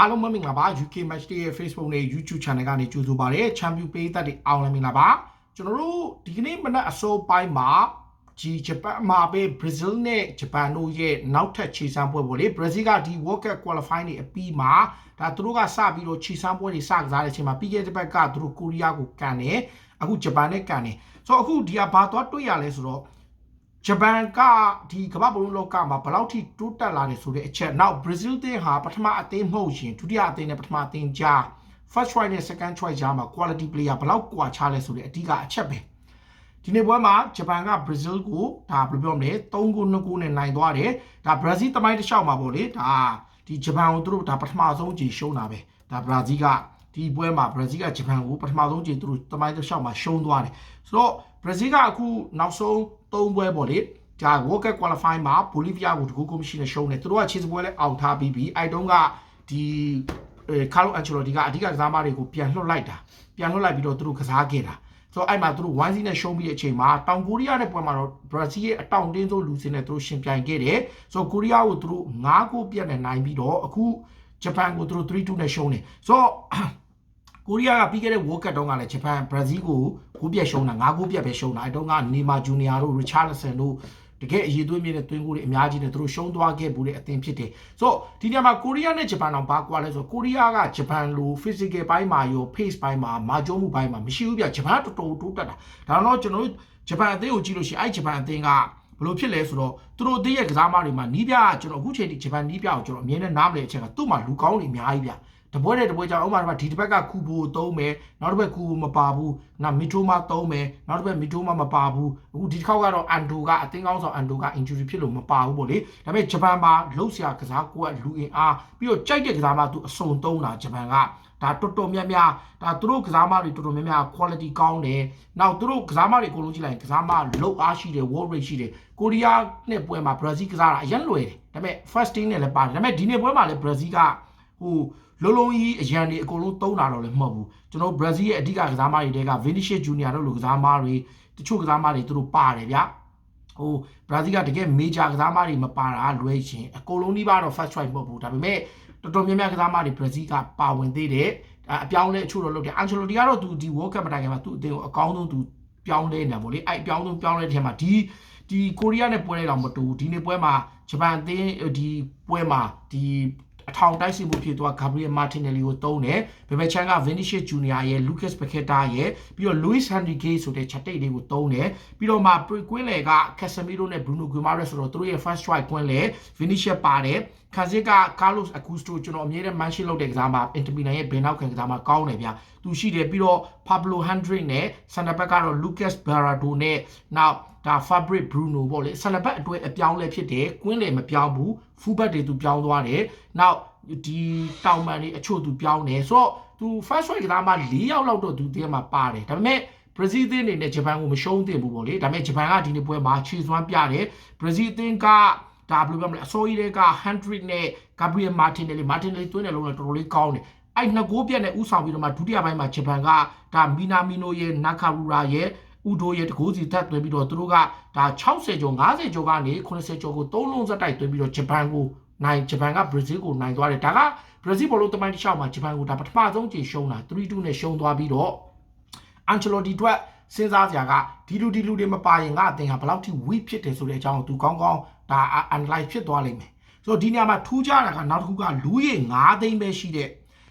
အားလုံးမင်္ဂလာပါ UK Match Day ရဲ့ Facebook နဲ့ YouTube Channel ကနေကြိုဆိုပါရစေ။ Champion ပေးသက်တွေအားလုံးမင်္ဂလာပါ။ကျွန်တော်တို့ဒီကနေ့မနက်အစောပိုင်းမှာဒီဂျပန်မှာပဲ Brazil နဲ့ဂျပန်တို့ရဲ့နောက်ထပ်ခြေစမ်းပွဲပေါ့လေ Brazil ကဒီ World Cup Qualify နေအပြီးမှာဒါသူတို့ကစပြီးတော့ခြေစမ်းပွဲတွေစကစားတဲ့အချိန်မှာပြီးခဲ့တဲ့ဘက်ကသူတို့ကိုရီးယားကိုကန်တယ်အခုဂျပန်နဲ့ကန်တယ်ဆိုတော့အခုဒီကဘာသွားတွေ့ရလဲဆိုတော့ ဂျပန်ကဒီကမ္ဘာဘလုံးလောကမှာဘယ်လောက်ထိတိုးတက်လာတယ်ဆိုတဲ့အချက်နောက် Brazil တင်းဟာပထမအသင်းမဟုတ်ရင်ဒုတိယအသင်းနဲ့ပထမအသင်းကြား first choice နဲ့ second choice ကြားမှာ quality player ဘယ်လောက်ကွာခြားလဲဆိုတဲ့အဓိကအချက်ပဲဒီနေ့ပွဲမှာဂျပန်က Brazil ကိုဒါဘယ်လိုပြောမလဲ3ဂိုး2ဂိုးနဲ့နိုင်သွားတယ်ဒါ Brazil တမိုင်းတစ်လျှောက်မှာပေါ့လေဒါဒီဂျပန်ကိုသူတို့ဒါပထမဆုံးကြိရှုံးတာပဲဒါ Brazil ကဒီပွဲမှာ Brazil ကဂျပန်ကိုပထမဆုံးကြိသူတို့တမိုင်းတစ်လျှောက်မှာရှုံးသွားတယ်ဆိုတော့ Brazil ကအခုနောက်ဆုံး 3ပွဲပေါ့လေဒါ World Cup Qualify မှာဘိုလီးဗီးယားကိုတကူကိုမရှိနဲ့ရှုံးတယ်သူတို့ကခြေစပွဲလဲအောင်ထားပြီးပြီအဲတုန်းကဒီအဲကာလိုအန်ချယ်လိုဒီကအဓိကကစားမတွေကိုပြန်လွှတ်လိုက်တာပြန်လွှတ်လိုက်ပြီးတော့သူတို့ကစားခဲ့တာဆိုတော့အဲ့မှာသူတို့1-0နဲ့ရှုံးပြီးတဲ့အချိန်မှာတောင်ကိုရီးယားနဲ့ပွဲမှာတော့ဘရာဇီးရဲ့အတောင်တင်းဆုံးလူစင်နဲ့သူတို့ရှင်ပြိုင်ခဲ့တယ်ဆိုတော့ကိုရီးယားကိုသူတို့9ဂိုးပြတ်နဲ့နိုင်ပြီးတော့အခုဂျပန်ကိုသူတို့3-2နဲ့ရှုံးတယ်ဆိုတော့ ကိုရီးယားကပြီးခဲ့တဲ့ World Cup တုန်းကလည်းဂျပန်ဘရာဇီးကိုဂိုးပြတ်ရှုံးတာ၅ဂိုးပြတ်ပဲရှုံးတာအဲတုန်းကနေမာဂျူနီယာတို့ရီချာလဆန်တို့တကယ်အရေးသွေးမြင့်တဲ့သွင်းကိုတွေအများကြီးနဲ့သူတို့ရှုံးသွားခဲ့ဘူးတဲ့အသင်းဖြစ်တယ်။ဆိုတော့ဒီနေရာမှာကိုရီးယားနဲ့ဂျပန်တော့ဘာကွာလဲဆိုတော့ကိုရီးယားကဂျပန်လို physical ဘိုင်းမှာရော pace ဘိုင်းမှာမာကျုံးမှုဘိုင်းမှာမရှိဘူးပြဂျပန်ကတော်တော်တိုးတက်တာ။ဒါတော့ကျွန်တော်တို့ဂျပန်အသင်းကိုကြည့်လို့ရှိရင်အဲဂျပန်အသင်းကဘလို့ဖြစ်လဲဆိုတော့သူတို့အသင်းရဲ့ကစားမတွေမှာနီးပြကျွန်တော်အခုချိန်ထိဂျပန်နီးပြကိုကျွန်တော်အမြင်နဲ့နားမလည်အချက်ကသူ့မှာလူကောင်းတွေအများကြီးဗျ။ တပွဲတဲ့တပွဲကြောင့်ဥပမာဒီတစ်ဘက်ကကူဘိုသုံးမယ်နောက်တစ်ဘက်ကူဘိုမပါဘူးနောက်မီတိုမာသုံးမယ်နောက်တစ်ဘက်မီတိုမာမပါဘူးအခုဒီတစ်ခေါက်ကတော့အန်ဒိုကအသင်းကောင်းဆောင်အန်ဒိုက injury ဖြစ်လို့မပါဘူးပေါ့လေဒါပေမဲ့ဂျပန်မှာလှုပ်ရှားကစားကွက်လူအင်အားပြီးတော့ကြိုက်တဲ့ကစားမသူအစုံသုံးတာဂျပန်ကဒါတော်တော်များများဒါသူတို့ကစားမတွေတော်တော်များများ quality ကောင်းတယ်နောက်သူတို့ကစားမတွေအကုန်လုံးကြည့်လိုက်ရင်ကစားမလုတ်အားရှိတယ် world rate ရှိတယ်ကိုရီးယားနဲ့ပွဲမှာ Brazil ကစားတာအရင်လွယ်တယ်ဒါပေမဲ့ first team နဲ့လည်းပါတယ်ဒါပေမဲ့ဒီနေ့ပွဲမှာလည်း Brazil ကဟို လုံးလုံးကြီးအရန်တွေအကုန်လုံးသုံးတာတော့လည်းမဟုတ်ဘူးကျွန်တော်ဘရာဇီးရဲ့အဓိကကစားမတွေတဲက Vinicius Junior တို့လိုကစားမတွေတချို့ကစားမတွေသူတို့ပါတယ်ဗျဟိုဘရာဇီးကတကယ် major ကစားမတွေမပါတာလွဲရှင်အကုန်လုံးဒီပါတော့ first choice မဟုတ်ဘူးဒါပေမဲ့တော်တော်များများကစားမတွေဘရာဇီးကပါဝင်သေးတယ်အပြောင်းလဲအချို့တော့လုပ်တယ်အန်ချယ်လိုတီကတော့သူဒီ World Cup မတိုင်ခင်မှာသူ့အသင်းကိုအကောင်းဆုံးသူပြောင်းလဲနေတာပေါ့လေအဲ့အပြောင်းဆုံးပြောင်းလဲတဲ့ထဲမှာဒီဒီကိုရီးယားနဲ့ပွဲလိုက်တော့မတူဒီနေ့ပွဲမှာဂျပန်အသင်းဒီပွဲမှာဒီ အထောင်တိုက်စစ်မှုဖြစ်သွားဂါဘရီယယ်မာတင်နယ်လီကိုတုံးတယ်ဘယ်ဘက်ချန်ကဗင်နီရှစ်ဂျူနီယာရဲ့လူးကတ်ပကက်တာရဲ့ပြီးတော့လူးစ်ဟန်ရီဂေးဆိုတဲ့ချက်တိတ်လေးကိုတုံးတယ်ပြီးတော့မှကွင်းလေကကက်ဆမီရိုနဲ့ဘရူနိုဂူမာရက်ဆိုတော့သူတို့ရဲ့ first strike ကွင်းလေဗင်နီရှစ်ပါတယ်ခါစစ်ကကာလိုစ်အကူစတိုကျွန်တော်အမြဲတမ်းမန်ရှင်းလုပ်တဲ့ကစားမှာအင်တမီလန်ရဲ့ဘယ်နောက်ခံကစားမှာကောင်းတယ်ဗျာသူရှိတယ်ပြီးတော့ဖာဘလိုဟန်ဒရစ်နဲ့စန်တာဘက်ကတော့လူးကတ်ဘာရာဒိုနဲ့နောက်ဒါ Fabric Bruno ပေါ့လေဆန်နဘက်အတွဲအပြောင်းလဲဖြစ်တယ်ကွင်းလေမပြောင်းဘူးဖူးဘက်တွေသူပြောင်းသွားတယ်နောက်ဒီတောင်ပန်တွေအချို့သူပြောင်းတယ်ဆိုတော့သူ first strike ကစားမှ၄ယောက်လောက်တော့သူတင်းမှာပါတယ်ဒါပေမဲ့ဘရာဇီးအသင်းအနေနဲ့ဂျပန်ကိုမရှုံးသင့်ဘူးပေါ့လေဒါပေမဲ့ဂျပန်ကဒီနေ့ပွဲမှာခြေစွမ်းပြတယ်ဘရာဇီးအသင်းက ဒါဘယ်လိုပြောမလဲအစိုးရတွေက100နဲ့ Gabriel Martinelli Martinelli တွင်းတယ်လို့တော်တော်လေးကောင်းတယ်အဲ့နှစ်ကိုးပြက်နဲ့ဥဆောင်ပြီးတော့မှဒုတိယပိုင်းမှာဂျပန်ကဒါမီနာမီနိုရဲ့နာကာရူရာရဲ့ဥဒိုရဲ့တကိုးစီသက်သွင်းပြီးတော့သူတို့ကဒါ60ကျော်50ကျော်ကနေ80ကျော်ကိုသုံးလုံးစက်တိုက်သွင်းပြီးတော့ဂျပန်ကိုနိုင်ဂျပန်ကဘရာဇီးကိုနိုင်သွားတယ်ဒါကဘရာဇီးဘောလုံးတမိုင်းတစ်လျှောက်မှာဂျပန်ကိုဒါပထမဆုံးချိန်ရှုံးတာ3-2နဲ့ရှုံးသွားပြီးတော့အန်ချယ်လိုတီအတွက် စဉ်းစားစရာကဒီလူဒီလူတွေမပါရင်ငါအသင်ဟာဘယ်လောက်ထိ weak ဖြစ်တယ်ဆိုတဲ့အကြောင်းကိုသူကောင်းကောင်းဒါ analyze ဖြစ်သွားလိမ့်မယ်ဆိုတော့ဒီနေရာမှာထူးခြားတာကနောက်တစ်ခုကလူရေ9သိန်းပဲရှိတဲ့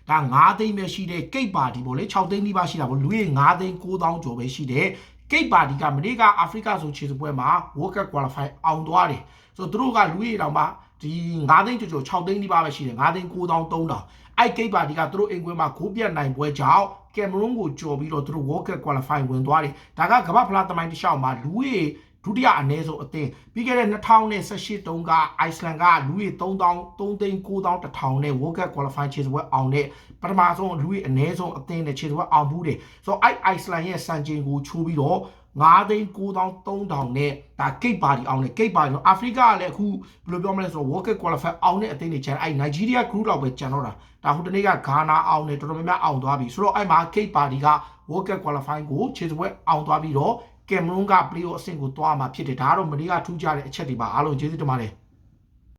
ဒါ9သိန်းပဲရှိတဲ့ကိတ်ပါတီပေါ့လေ6သိန်းနီးပါးရှိတာပေါ့လူရေ9သိန်း9000ကျော်ပဲရှိတဲ့ကိတ်ပါတီကမနေ့ကအာဖရိကဆိုခြေစပွဲမှာ World Cup Qualify အောင်သွားတယ်ဆိုတော့သူတို့ကလူရေတောင်မှဒီ9သိန်းကျော်ကျော်6သိန်းနီးပါးပဲရှိတယ်9သိန်း9000 3000အဲ့ကိတ်ပါတီကသူတို့အိမ်ကွင်းမှာဂိုးပြတ်နိုင်ပွဲကြောင့် ကင်မရွန်ကိုကြော်ပြီးတော့သူတို့ World Cup Qualify ဝင်သွားတယ်ဒါကကမ္ဘာဖလားသမိုင်းတစ်လျှောက်မှာလူရေဒုတိယအနည်းဆုံးအသင်းပြီးခဲ့တဲ့2018တုန်းကအိုက်စလန်ကလူကြီး3000 3,9000 1000နဲ့ World Cup Qualify ခြေစွဲအောင်တဲ့ပထမဆုံးလူကြီးအနည်းဆုံးအသင်းနဲ့ခြေစွဲအောင်မှုတယ်ဆိုတော့အိုက်စလန်ရဲ့စံချိန်ကိုချိုးပြီးတော့ 9သိန်း9000 3000နဲ့ဒါကိတ်ပါတီအောင်နဲ့ကိတ်ပါတီတော့အာဖရိကကလည်းအခုဘယ်လိုပြောမလဲဆိုတော့ World Cup Qualify အောင်တဲ့အသင်းတွေကျန်အဲ့ Nigeria Group လောက်ပဲကျန်တော့တာဒါဟိုတနေ့ကဂါနာအောင်နဲ့တော်တော်များများအောင်သွားပြီဆိုတော့အဲ့မှာကိတ်ပါတီက World Cup Qualify ကိုခြေစွဲအောင်သွားပြီးတော့ကင်မရွန်ကပလီယိုအဆင့်ကိုသွားမှာဖြစ်တယ်ဒါကတော့မနေ့ကထူးခြားတဲ့အချက်တွေပါအားလုံးကျေးဇူးတင်ပါတယ်